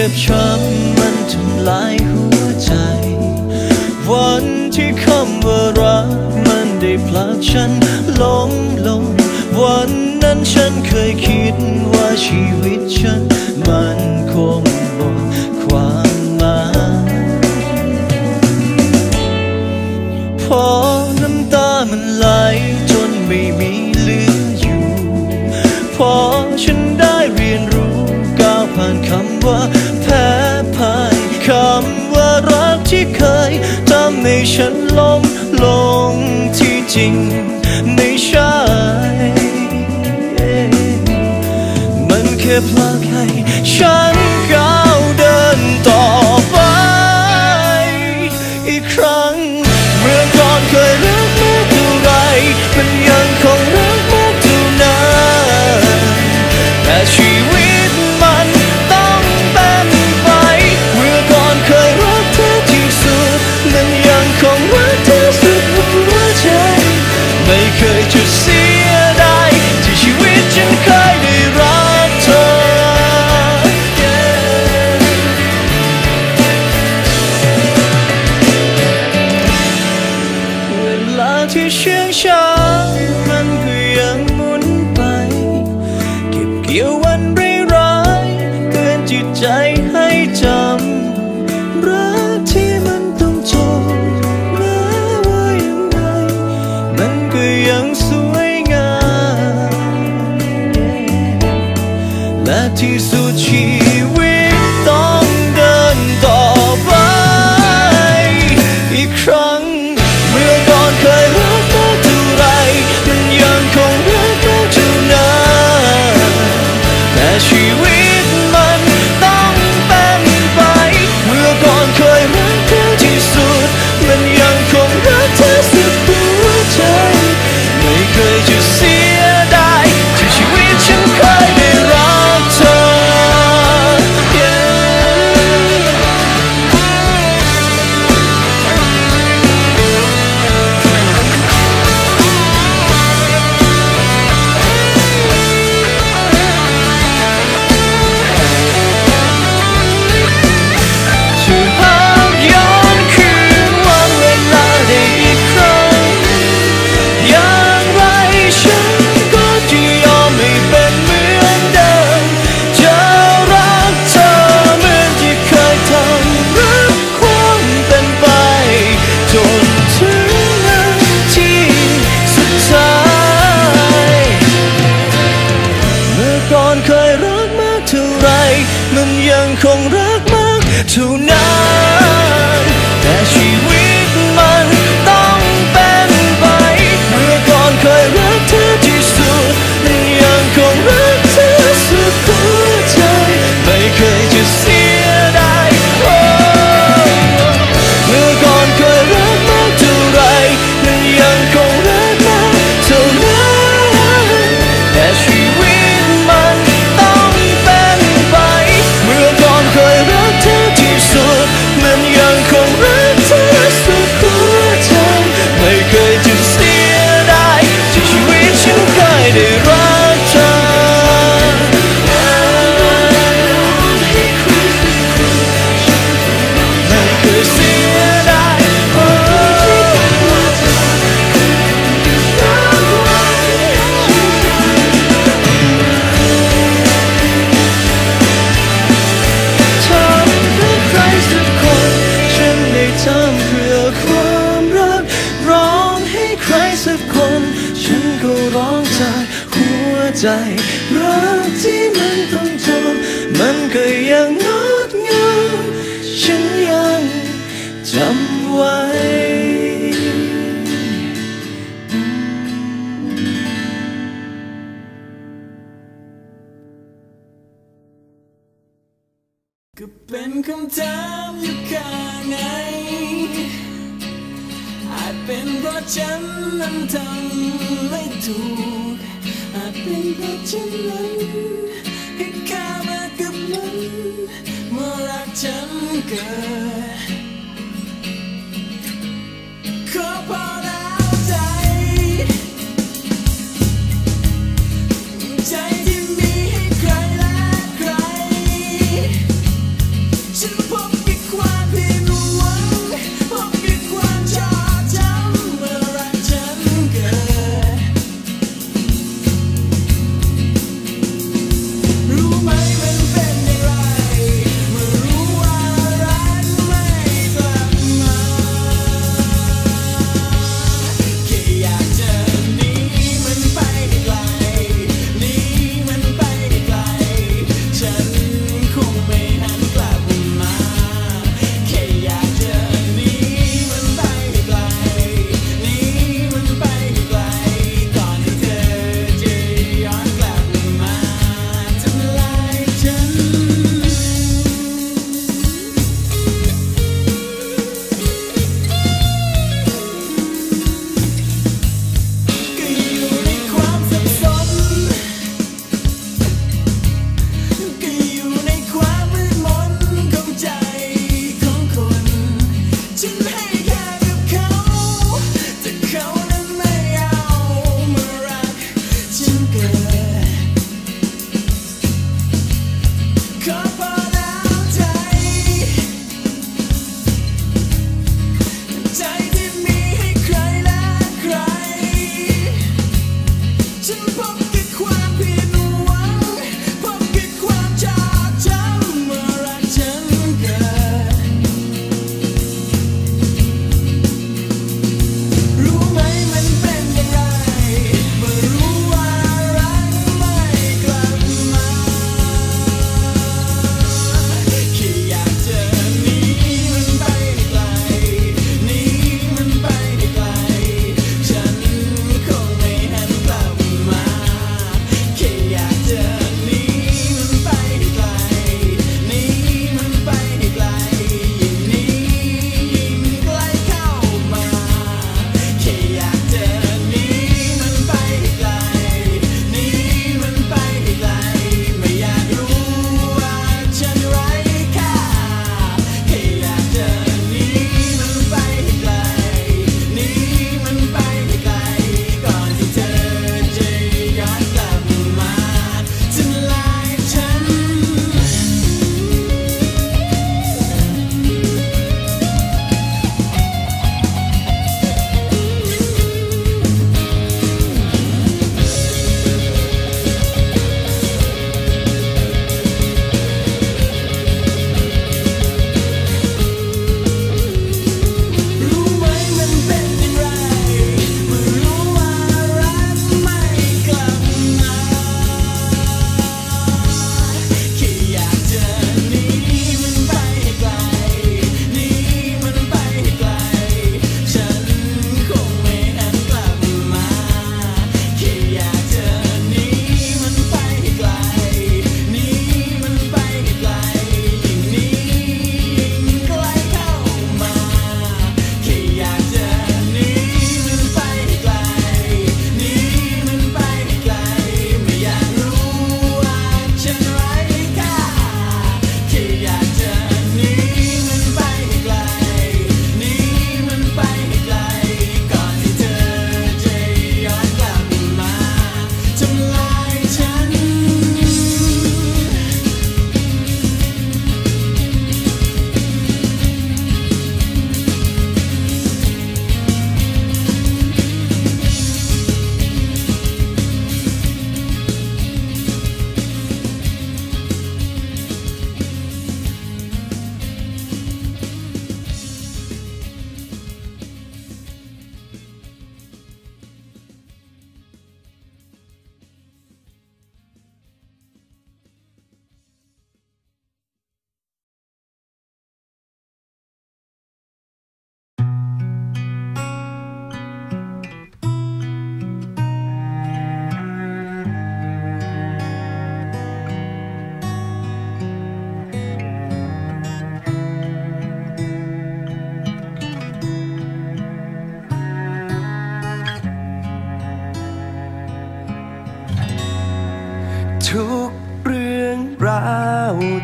เจ็บช้ำมันทำลายหัวใจ วันที่คำว่ารักมันได้พลากฉันล้มลง วันนั้นฉันเคยคิดว่าชีวิตฉันมันคงหมดความหมายพอน้ำตามันไหลจนไม่มีเหลืออยู่ พอฉันได้เรียนรู้ก้าวผ่านคำว่า ที่เคยทำให้ฉันลงลงที่จริงไม่ใช่มันแค่พลาดให้ฉันกา ฉันนั้นทำไม่ถูกอาจเป็นเพราะฉันนั้นให้ค่ามากับมันเมื่อรักฉันเกิน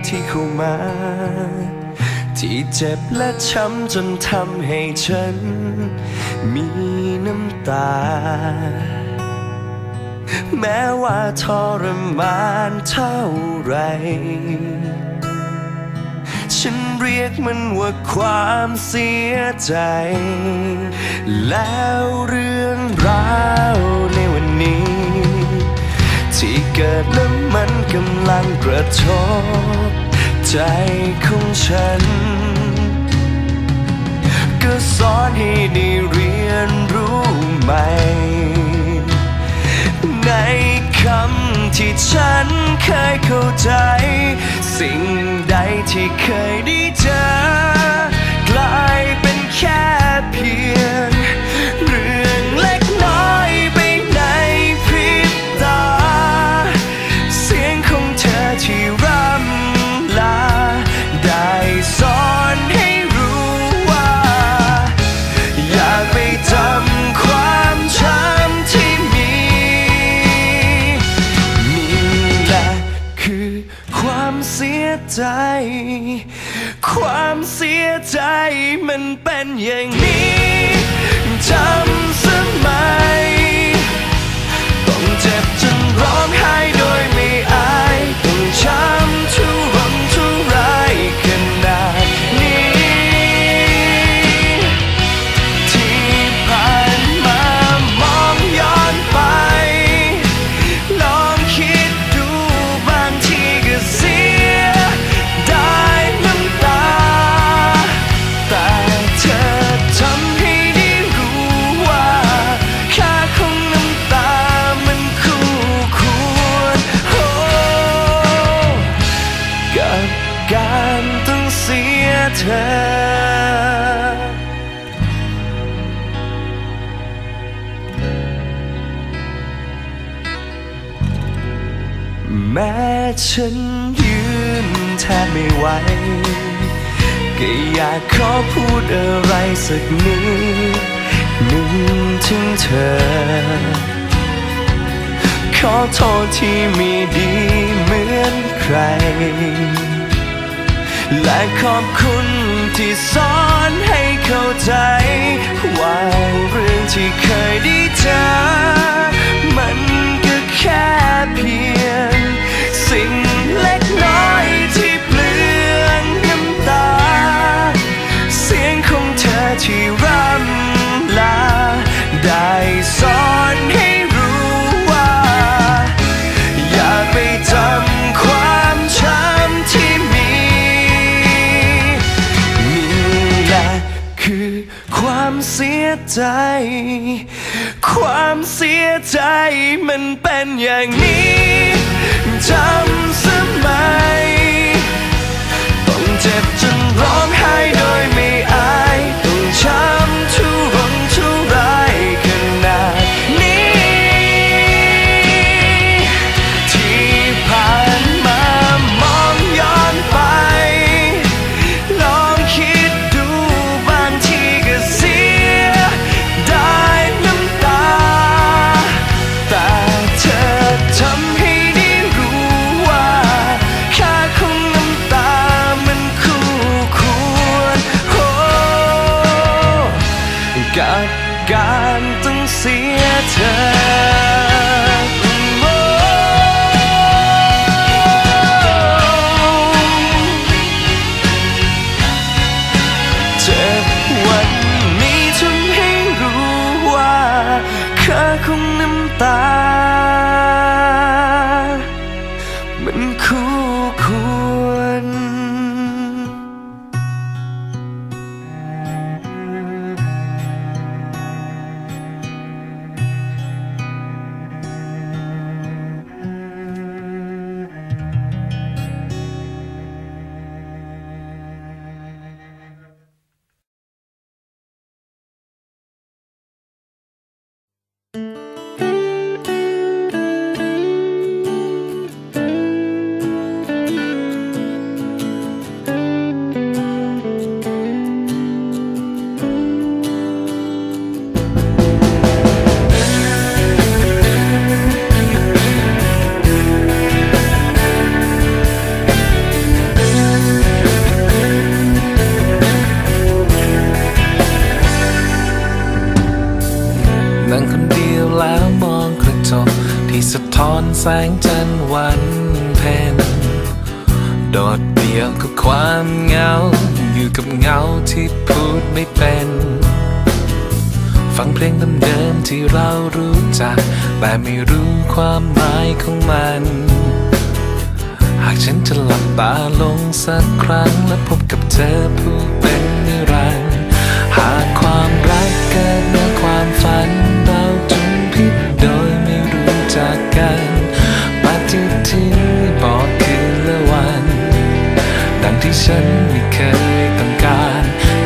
ที่เข้ามา ที่เจ็บและช้ำจนทำให้ฉัน มีน้ำตา แม้ว่าทรมานเท่าไร ฉันเรียกมันว่าความเสียใจ แล้วเรื่องราว ที่เกิดแล้วมันกำลังกระทบใจของฉัน ก็สอนให้ได้เรียนรู้ใหม่ ในคำที่ฉันเคยเข้าใจ สิ่งใดที่เคยได้เจอ กลายเป็นแค่เพียง เป็นอย่างนี้ ดอะไรสักนิดหนึ่งถึงเธอ ขอโทษที่มีดีเหมือนใคร และขอบคุณที่สอนให้เข้าใจ ว่าเรื่องที่เคยได้เจอ มันก็แค่เพียงสิ่ง ใจ ความเสียใจมันเป็นอย่างนี้จำสมัย เพลงเดิมๆที่เรารู้จัก แต่ไม่รู้ความหมายของมัน หากฉันจะหลับตาลงสักครั้ง และพบกับเธอผู้เป็นนิรันดร์หากความรักเกิดเมื่อความฝัน เราจุมพิษโดยไม่รู้จักกันปฏิทินบอกคืนและวัน ดังที่ฉันม่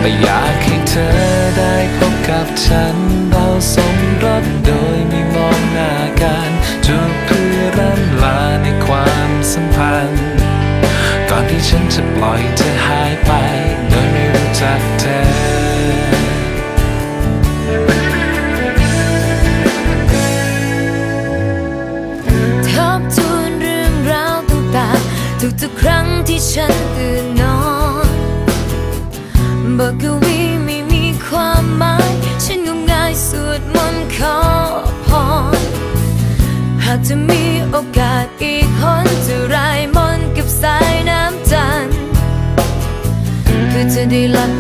ไม่อยากให้เธอได้พบกับฉัน เราสมรสโดยไม่มองหน้ากันจูบเพื่อร่ำลาในความสัมพันธ์ ก่อนที่ฉันจะปล่อยเธอหายไป โดยไม่รู้จัก จะมีโอกาสอีกคนจะรายมนกับสายน้ำจันทร์เพื่อจะได้หลับ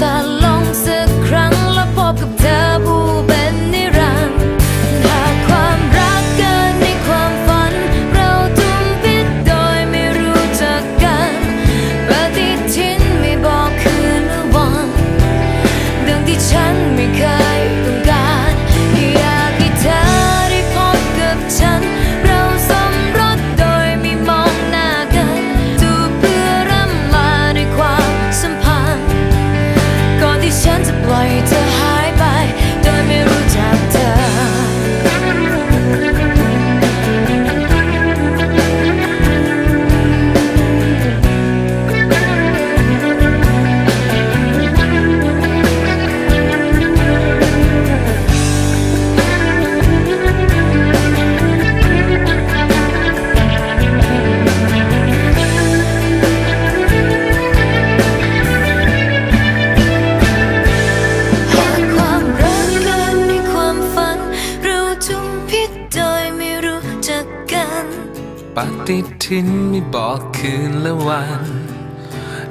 ทินไม่บอกคืนและวัน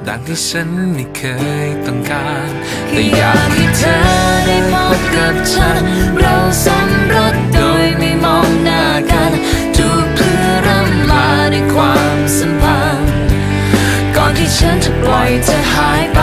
ดังที่ฉันไม่เคยต้องการ แต่อยากให้เธอได้พบกับฉัน เราสมรสโดยไม่มองหน้ากันจูบเพื่อร่ำลาในความสัมพันธ์ ก่อนที่ฉันจะปล่อยเธอหายไป